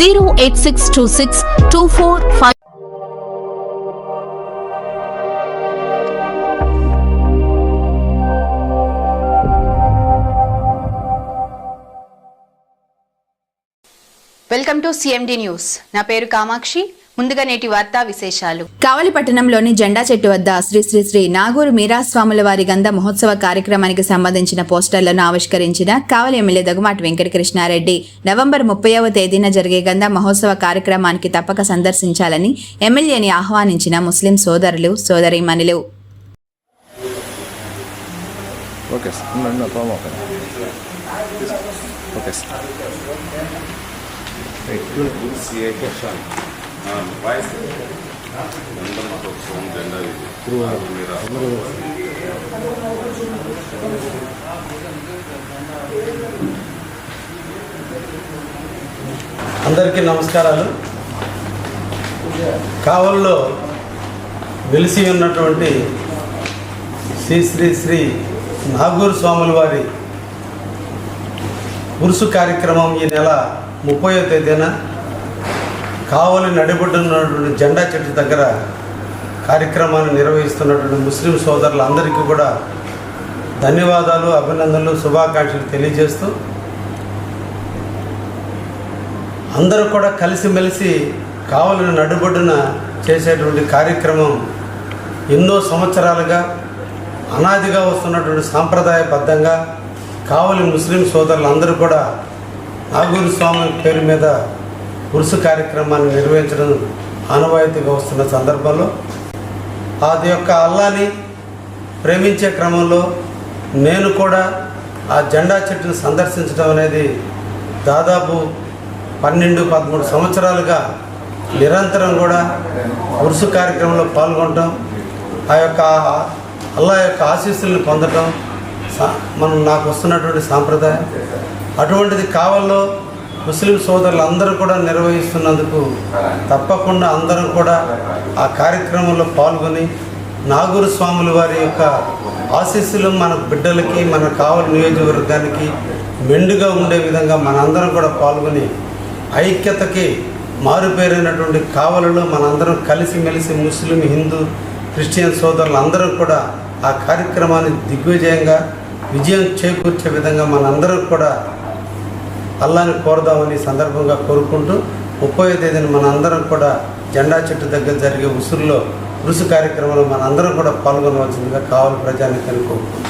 zero eight six two six two four five welcome to CMD news నా పేరు కామాక్షి. ముందుగా నేటి వార్తా విశేషాలు. కావలి పట్టణంలోని జెండా చెట్టు వద్ద శ్రీ శ్రీ శ్రీ నాగూరు మీరాస్వాముల వారి గంధ మహోత్సవ కార్యక్రమానికి సంబంధించిన పోస్టర్లను ఆవిష్కరించిన కావలి ఎమ్మెల్యే దగుమాటి వెంకటకృష్ణారెడ్డి. నవంబర్ ముప్పైవ తేదీన జరిగే గంధ మహోత్సవ కార్యక్రమానికి తప్పక సందర్శించాలని ఎమ్మెల్యేని ఆహ్వానించిన ముస్లిం సోదరులు సోదరీమణులు ఓకే ఓకే అందరికీ నమస్కారాలు. కావల్లో వెలిసి ఉన్నటువంటి శ్రీ శ్రీ శ్రీ నాగూరు స్వాముల వారి ఉరుసు కార్యక్రమం ఈ నెల ముప్పయో తేదీన కావలి నడిబొడ్డున్నటువంటి జెండా చెట్టు దగ్గర కార్యక్రమాన్ని నిర్వహిస్తున్నటువంటి ముస్లిం సోదరులందరికీ కూడా ధన్యవాదాలు అభినందనలు శుభాకాంక్షలు తెలియజేస్తూ అందరూ కూడా కలిసిమెలిసి కావలిని నడుబొడ్డున చేసేటువంటి కార్యక్రమం ఎన్నో సంవత్సరాలుగా అనాదిగా వస్తున్నటువంటి సాంప్రదాయబద్ధంగా కావలి ముస్లిం సోదరులందరూ కూడా నాగూరు స్వామి పేరు మీద ఉరుసు కార్యక్రమాన్ని నిర్వహించడం ఆనవాయితీగా వస్తున్న సందర్భంలో అది యొక్క అల్లాని ప్రేమించే క్రమంలో నేను కూడా ఆ జెండా చెట్టును సందర్శించడం అనేది దాదాపు పన్నెండు పదమూడు సంవత్సరాలుగా నిరంతరం కూడా ఉరుసు కార్యక్రమంలో పాల్గొనటం ఆ యొక్క అల్లా యొక్క ఆశీస్సులను పొందటం సా- మనం నాకు వస్తున్నటువంటి సాంప్రదాయం. అటువంటిది కావల్లో ముస్లిం సోదరులు అందరూ కూడా నిర్వహిస్తున్నందుకు తప్పకుండా అందరం కూడా ఆ కార్యక్రమంలో పాల్గొని నాగూరు స్వాముల వారి యొక్క ఆశీస్సులు మన బిడ్డలకి మన కావలి నియోజకవర్గానికి మెండుగా ఉండే విధంగా మనందరం కూడా పాల్గొని ఐక్యతకి మారుపేరైనటువంటి కావలలో మనందరం కలిసిమెలిసి ముస్లిం హిందూ క్రిస్టియన్ సోదరులు కూడా ఆ కార్యక్రమాన్ని దిగ్విజయంగా విజయం చేకూర్చే విధంగా మనందరం కూడా అల్లాని కోరదామని సందర్భంగా కోరుకుంటూ ముప్పై తేదీన మనందరం కూడా జెండా చెట్టు దగ్గర జరిగే ఉసురులో ఉరుసు కార్యక్రమంలో మనందరం కూడా పాల్గొనవలసిందిగా కావాలి ప్రజానికని కోరుకుంటున్నాం.